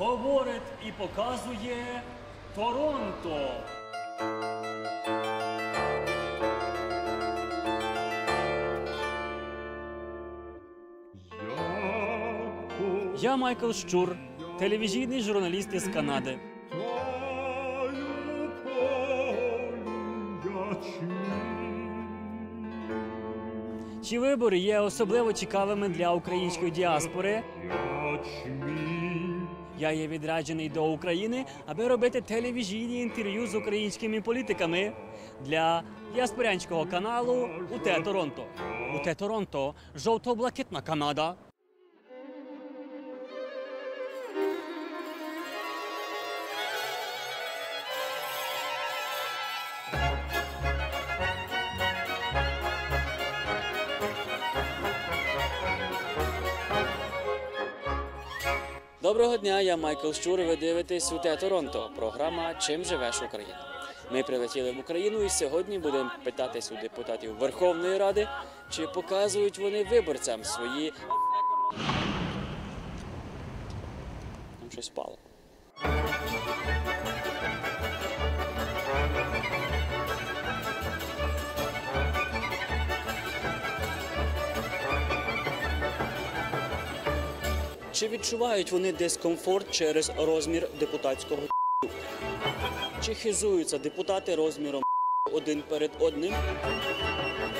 говорить і показує Торонто. Я Майкл Щур, телевізійний журналіст із Канади. Ці вибори є особливо цікавими для української діаспори. Я є відряджений до України, аби робити телевізійні інтерв'ю з українськими політиками для діаспорянського каналу УТ Торонто. УТ Торонто жовто-блакитна Канада. Доброго дня, я Майкл Щур. Ви дивитесь УТ Торонто. Програма Чим живеш Україна. Ми прилетіли в Україну і сьогодні будемо питатись у депутатів Верховної Ради, чи показують вони виборцям свої. Там щось впало. Чи відчувають вони дискомфорт через розмір депутатського Чи хизуються депутати розміром один перед одним?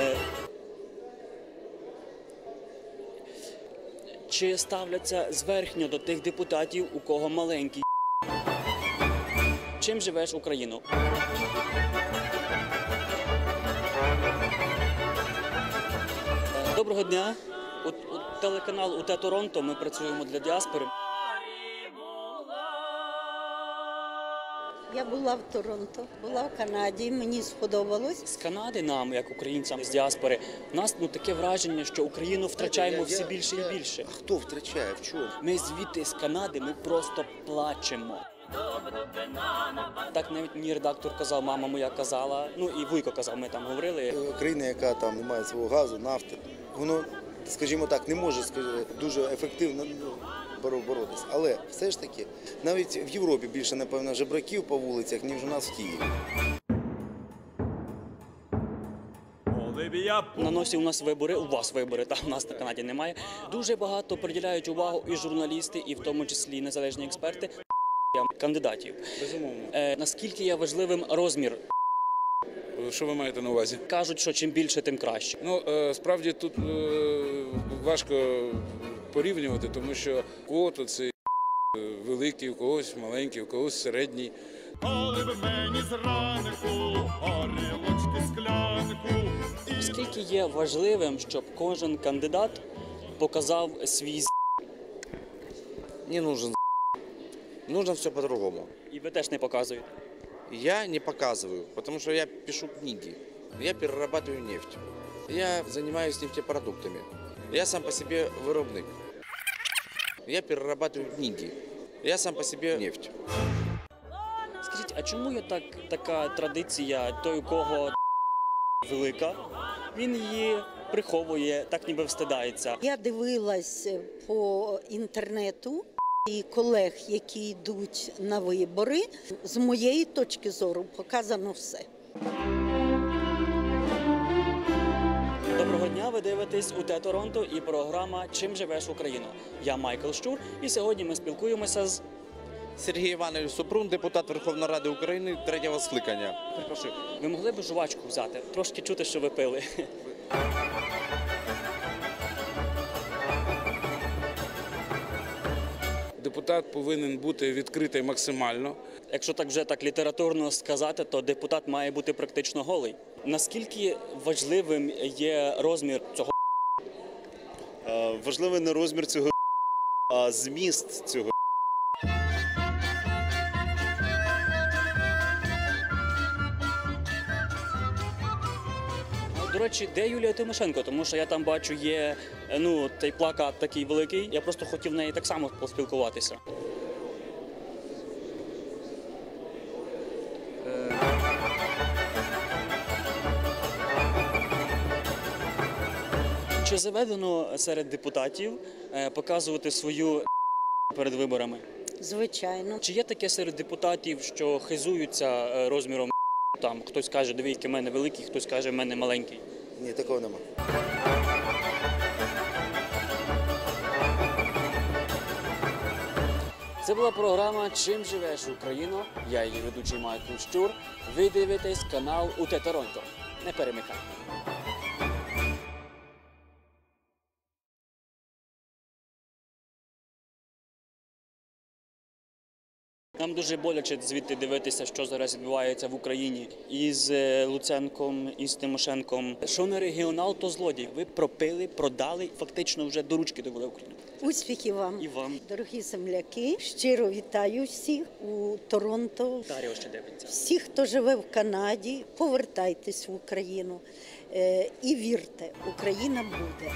Е, Чи ставляться зверхньо до тих депутатів, у кого маленький Чим живеш Україну? Е, Доброго дня. У, у телеканал УТ Торонто ми працюємо для діаспори. Я була в Торонто, була в Канаді, мені сподобалось. З Канади нам, як українцям з діаспори, у нас ну таке враження, що Україну втрачаємо все більше і більше. А хто втрачає? В чому? Ми звідти з Канади, ми просто плачемо. Так навіть мені редактор казав, мама моя казала. Ну і Вуйко казав, ми там говорили. Е, Країна, яка там не має свого газу, нафти, воно, скажімо так, не може дуже ефективно ну, боротися. Але все ж таки, навіть в Європі більше, напевно, жебраків по вулицях, ніж у нас в Києві. На носі у нас вибори, у вас вибори, та у нас на Канаді немає. Дуже багато приділяють увагу і журналісти, і в тому числі і незалежні експерти кандидатів. Безумовно. Е, наскільки є важливим розмір? Що ви маєте на увазі? Кажуть, що чим більше, тим краще. Ну е, справді тут е, важко порівнювати, тому що кого-то це е, великий, у когось маленький, у когось середній. Коли в мені зранку горілочки склянку Скільки є важливим, щоб кожен кандидат показав свій з***? не нужен Нужно все по-другому. і ви теж не показуєте Я не показываю, потому что я пишу книги. Я перерабатываю нефть. Я занимаюсь нефтепродуктами. Я сам по себе виробник. Я перерабатываю книги. Я сам по себе нефть. Скажіть, а чому є так така традиція, той, у кого велика, він її приховує, так ніби встидається. Я дивилась по інтернету і колег, які йдуть на вибори. З моєї точки зору показано все. Доброго дня, ви дивитесь у Те Торонто і програма Чим живеш Україну. Я Майкл Щур, і сьогодні ми спілкуємося з Сергій Іванович Супрун, депутат Верховної Ради України третього скликання. Перепрошую, ви могли б жувачку взяти? Трошки чути, що ви пили. Депутат повинен бути відкритий максимально. Якщо так вже так літературно сказати, то депутат має бути практично голий. Наскільки важливим є розмір цього? Е, Важливий не розмір цього, а зміст цього. Речі, де Юлія Тимошенко? Тому що я там бачу, є е, ну цей плакат такий великий. Я просто хотів в неї так само поспілкуватися. Чи заведено серед депутатів е, показувати свою перед виборами? Звичайно. Чи є таке серед депутатів, що хизуються е, розміром там хтось каже, дивіться, в мене великий, хтось каже, в мене маленький. Ні, такого нема. Це була програма Чим живеш Україно? Я її ведучий Майкл Щур. Ви дивитесь канал УТ Торонто. Не перемикайте. Нам дуже боляче звідти дивитися, що зараз відбувається в Україні із е, Луценком, із Тимошенком. Що не регіонал, то злодій. Ви пропили, продали, фактично вже до ручки довели Україну. Успіхів вам, І вам. дорогі земляки. Щиро вітаю всіх у Торонто. Таріо ще дивиться. Всі, хто живе в Канаді, повертайтесь в Україну е, і вірте, Україна буде.